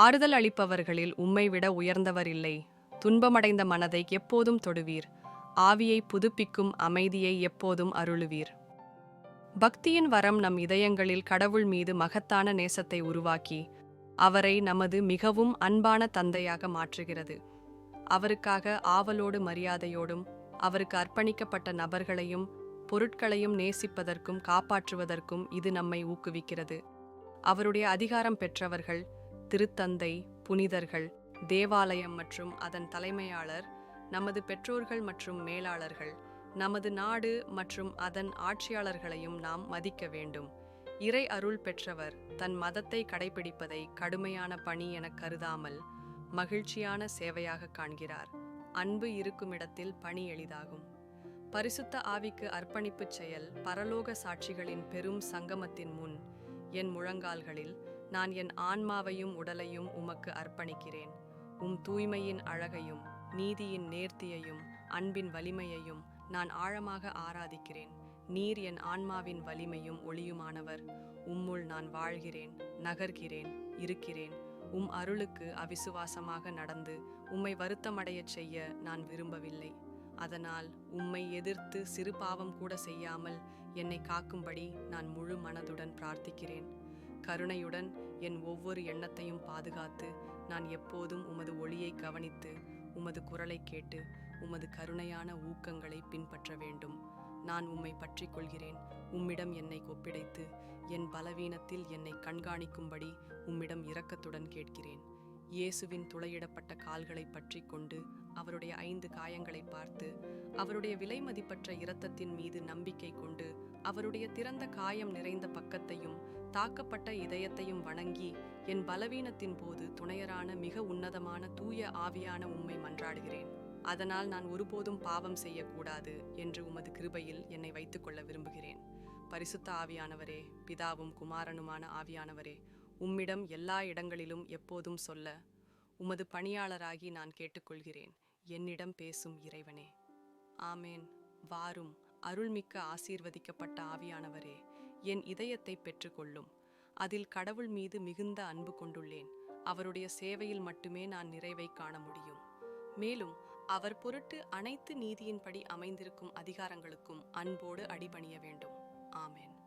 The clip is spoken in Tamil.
ஆறுதல் அளிப்பவர்களில் உம்மை விட உயர்ந்தவர் இல்லை. துன்பமடைந்த மனதை எப்போதும் தொடுவீர். ஆவியை புதுப்பிக்கும் அமைதியை எப்போதும் அருளுவீர். பக்தியின் வரம் நம் இதயங்களில் கடவுள் மீது மகத்தான நேசத்தை உருவாக்கி அவரை நமது மிகவும் அன்பான தந்தையாக மாற்றுகிறது. அவருக்காக ஆவலோடு மரியாதையோடும் அவருக்கு அர்ப்பணிக்கப்பட்ட நபர்களையும் பொருட்களையும் நேசிப்பதற்கும் காப்பாற்றுவதற்கும் இது நம்மை ஊக்குவிக்கிறது. அவருடைய அதிகாரம் பெற்றவர்கள் திருத்தந்தை புனிதர்கள் தேவாலயம் மற்றும் அதன் தலைமையாளர் நமது பெற்றோர்கள் மற்றும் மேலாளர்கள் நமது நாடு மற்றும் அதன் ஆட்சியாளர்களையும் நாம் மதிக்க வேண்டும். இறை அருள் பெற்றவர் தன் மதத்தை கடைபிடிப்பதை கடுமையான பணி என கருதாமல் மகிழ்ச்சியான சேவையாக காண்கிறார். அன்பு இருக்கும் இடத்தில் பணி எளிதாகும். பரிசுத்த ஆவிக்கு அர்ப்பணிப்புச் செயல் பரலோக சாட்சிகளின் பெரும் சங்கமத்தின் முன் என் முழங்கால்களில் நான் என் ஆன்மாவையும் உடலையும் உமக்கு அர்ப்பணிக்கிறேன். உம் தூய்மையின் அழகையும் நீதியின் நேர்த்தியையும் அன்பின் வலிமையையும் நான் ஆழமாக ஆராதிக்கிறேன். நீர் என் ஆன்மாவின் வலிமையும் ஒளியுமானவர். உம்முள் நான் வாழ்கிறேன் நகர்கிறேன் இருக்கிறேன். உம் அருளுக்கு அவிசுவாசமாக நடந்து உம்மை வருத்தமடையச் செய்ய நான் விரும்பவில்லை. அதனால் உம்மை எதிர்த்து சிறு பாவம் கூட செய்யாமல் என்னை காக்கும்படி நான் முழு மனதுடன் பிரார்த்திக்கிறேன். கருணையுடன் என் ஒவ்வொரு எண்ணத்தையும் பாதுகாத்து நான் எப்போதும் உமது ஒளியை கவனித்து உமது குரலை கேட்டு உமது கருணையான ஊக்கங்களை பின்பற்ற வேண்டும். நான் உம்மை பற்றி கொள்கிறேன். உம்மிடம் என்னை ஒப்பிடைத்து என் பலவீனத்தில் என்னை கண்காணிக்கும்படி உம்மிடம் இரக்கத்துடன் கேட்கிறேன். இயேசுவின் துளையிடப்பட்ட கால்களை பற்றி கொண்டு அவருடைய ஐந்து காயங்களை பார்த்து அவருடைய விலைமதிப்பற்ற இரத்தத்தின் மீது நம்பிக்கை கொண்டு அவருடைய திறந்த காயம் நிறைந்த பக்கத்தையும் தாக்கப்பட்ட இதயத்தையும் வணங்கி என் பலவீனத்தின் போது துணையரான மிக உன்னதமான தூய ஆவியான உம்மை மன்றாடுகிறேன். அதனால் நான் ஒருபோதும் பாவம் செய்யக்கூடாது என்று உமது கிருபையில் என்னை வைத்துக்கொள்ள விரும்புகிறேன். பரிசுத்த ஆவியானவரே பிதாவும் குமாரனுமான ஆவியானவரே உம்மிடம் எல்லா இடங்களிலும் எப்போதும் சொல்ல உமது பணியாளராகி நான் கேட்டுக்கொள்கிறேன். என்னிடம் பேசும் இறைவனே. ஆமேன். வாரும். அருள்மிக்க ஆசீர்வதிக்கப்பட்ட ஆவியானவரே என் இதயத்தை பெற்றுக்கொள்ளும். அதில் கடவுள் மீது மிகுந்த அன்பு கொண்டுள்ளேன். அவருடைய சேவையில் மட்டுமே நான் நிறைவை காண முடியும். மேலும் அவர் பொருட்டு அனைத்து நீதியின்படி அமைந்திருக்கும் அதிகாரங்களுக்கும் அன்போடு அடிபணிய வேண்டும். ஆமேன்.